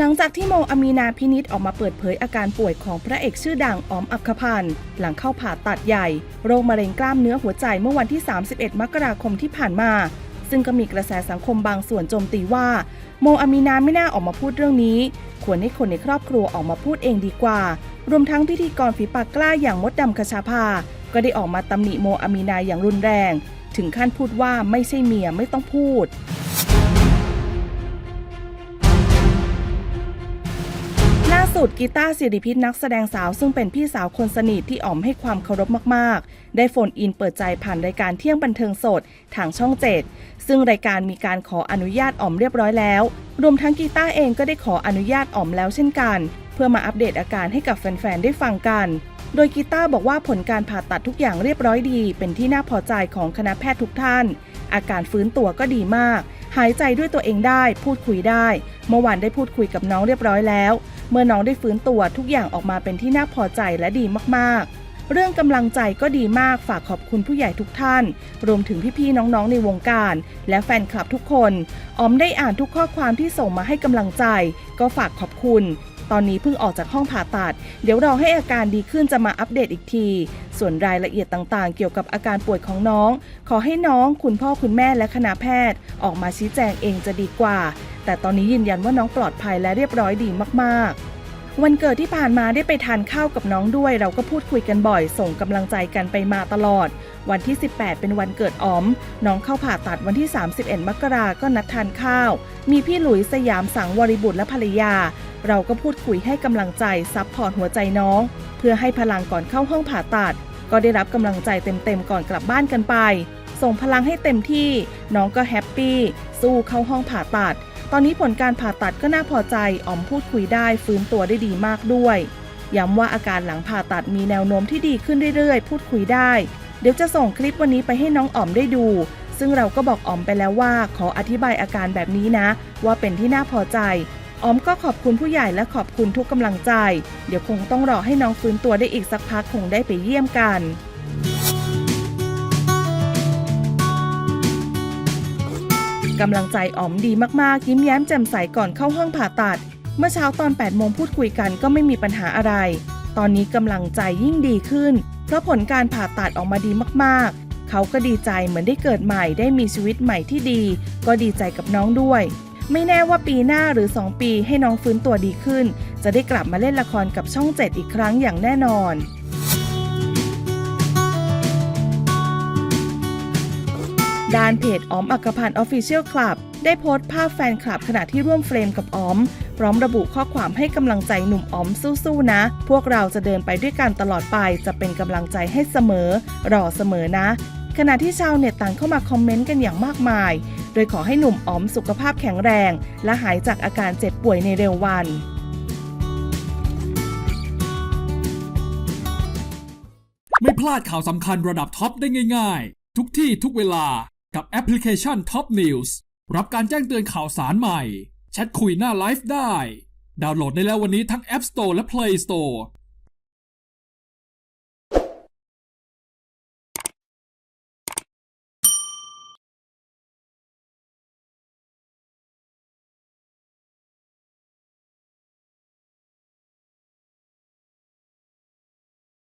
หลังจากที่โมอามีนาพินิษออกมาเปิดเผยอาการป่วยของพระเอกชื่อดังออมอักขพันธ์หลังเข้าผ่าตัดใหญ่ โรคมะเร็งกล้ามเนื้อหัวใจเมื่อวันที่ 31 มกราคมที่ผ่านมา ซึ่งก็มีกระแสสังคมบางส่วนโจมตีว่า โมอามีนาไม่น่าออกมาพูดเรื่องนี้ ควรให้คนในครอบครัวออกมาพูดเองดีกว่า รวมทั้งพิธีกรฝีปากกล้าอย่างมดดำคชาภาก็ได้ออกมาตำหนิโมอามีนาอย่างรุนแรง ถึงขั้นพูดว่าไม่ใช่เมียไม่ต้องพูด สุดกีตาร์สิริพิษนักแสดงสาวซึ่งเป็นพี่สาวคนสนิทที่อ๋อมให้ความเคารพมาก ๆ ได้โฟนอินเปิดใจผ่านรายการเที่ยงบันเทิงสดทางช่องเจ็ดซึ่งรายการมีการขออนุญาตอ๋อมเรียบร้อยแล้ว รวมทั้งกีตาร์เองก็ได้ขออนุญาตอ๋อมแล้วเช่นกัน เพื่อมาอัปเดตอาการให้กับแฟน ๆ ได้ฟังกัน โดยกีตาร์บอกว่าผลการผ่าตัดทุกอย่างเรียบร้อยดี เป็นที่น่าพอใจของคณะแพทย์ทุกท่าน อาการฟื้นตัวก็ดีมาก หายใจด้วยตัวเองได้ พูดคุยได้ เมื่อวานได้พูดคุยกับน้องเรียบร้อยแล้ว เมื่อน้องได้ฟื้นตัวทุกอย่างออกมาเป็นที่น่าพอใจและดีมากๆเรื่องกำลังใจก็ดีมากฝากขอบคุณผู้ใหญ่ทุกท่าน รวมถึงพี่ๆน้องๆในวงการ และแฟนคลับทุกคน ออมได้อ่านทุกข้อความที่ส่งมาให้กำลังใจ ก็ฝากขอบคุณ ตอนนี้เพิ่งออกจากห้องผ่าตัด เดี๋ยวรอให้อาการดีขึ้นจะมาอัปเดตอีกที ส่วนรายละเอียดต่างๆ เกี่ยวกับอาการป่วยของน้อง ขอให้น้อง คุณพ่อคุณแม่และคณะแพทย์ ออกมาชี้แจงเองจะดีกว่า แต่ตอนนี้ยืนยันว่าน้องปลอดภัยและเรียบร้อยดีมากๆวันเกิดที่ผ่านมาได้ไปทานข้าวกับน้องด้วย เราก็พูดคุยกันบ่อย ส่งกำลังใจกันไปมาตลอด วันที่ 18 เป็นวันเกิดอ๋อม น้องเข้าผ่าตัดวันที่ 31 มกราก็นัดทานข้าว มีพี่หลุยสยามสังวริบุตรและภรรยา เราก็พูดคุยให้กำลังใจซับพอร์ตหัวใจน้อง เพื่อให้พลังก่อนเข้าห้องผ่าตัด ก็ได้รับกำลังใจเต็มๆก่อนกลับบ้านกันไป ส่งพลังให้เต็มที่ น้องก็แฮปปี้สู้เข้าห้องผ่าตัด ตอนนี้ผลการผ่าตัดก็น่าพอใจอ๋อมพูดคุยได้ฟื้นตัวได้ดีมากด้วยย้ำว่าอาการหลังผ่าตัดมีแนวโน้มที่ดีขึ้นเรื่อยๆ พูดคุยได้ เดี๋ยวจะส่งคลิปวันนี้ไปให้น้องอ๋อมได้ดู ซึ่งเราก็บอกอ๋อมไปแล้วว่า ขออธิบายอาการแบบนี้นะ ว่าเป็นที่น่าพอใจ ออมก็ขอบคุณผู้ใหญ่และขอบคุณทุกกำลังใจ เดี๋ยวคงต้องรอให้น้องฟื้นตัวได้อีกสักพักคงได้ไปเยี่ยมกันกำลังใจอ๋อมดีมากๆ ยิ้มแย้มแจ่มใสก่อนเข้าห้องผ่าตัด เมื่อเช้าตอน 8 โมงพูดคุยกันก็ไม่มีปัญหาอะไร ตอนนี้กำลังใจยิ่งดีขึ้น เพราะผลการผ่าตัดออกมาดีมากๆ เขาก็ดีใจเหมือนได้เกิดใหม่ได้มีชีวิตใหม่ที่ดี ก็ดีใจกับน้องด้วย ไม่แน่ว่าปีหน้าหรือ 2 ปีให้น้องฟื้นตัวดีขึ้น จะได้กลับมาเล่นละครกับช่อง 7 อีกครั้งอย่างแน่นอนด้านเพจออมอักพันธ์ออฟฟิเชียลคลับได้โพสต์ภาพแฟนคลับขณะที่ร่วมเฟรมกับออม พร้อมระบุข้อความให้กำลังใจหนุ่มออมสู้ๆนะ พวกเราจะเดินไปด้วยกันตลอดไปจะเป็นกำลังใจให้เสมอ รอเสมอนะ ขณะที่ชาวเน็ตต่างเข้ามาคอมเมนต์กันอย่างมากมาย ดยขอให้หนุ่มออมสุขภาพแข็งแรง และหายจากอาการเจ็บป่วยในเร็ววันไม่พลาดข่าวสำคัญระดับท็อปได้ง่ายๆ ทุกที่ทุกเวลากับแอปพลิเคชัน Top News รับการแจ้งเตือนข่าวสารใหม่ แชทคุยหน้าไลฟ์ได้ ดาวน์โหลดได้แล้ววันนี้ทั้ง App Store และ Play Store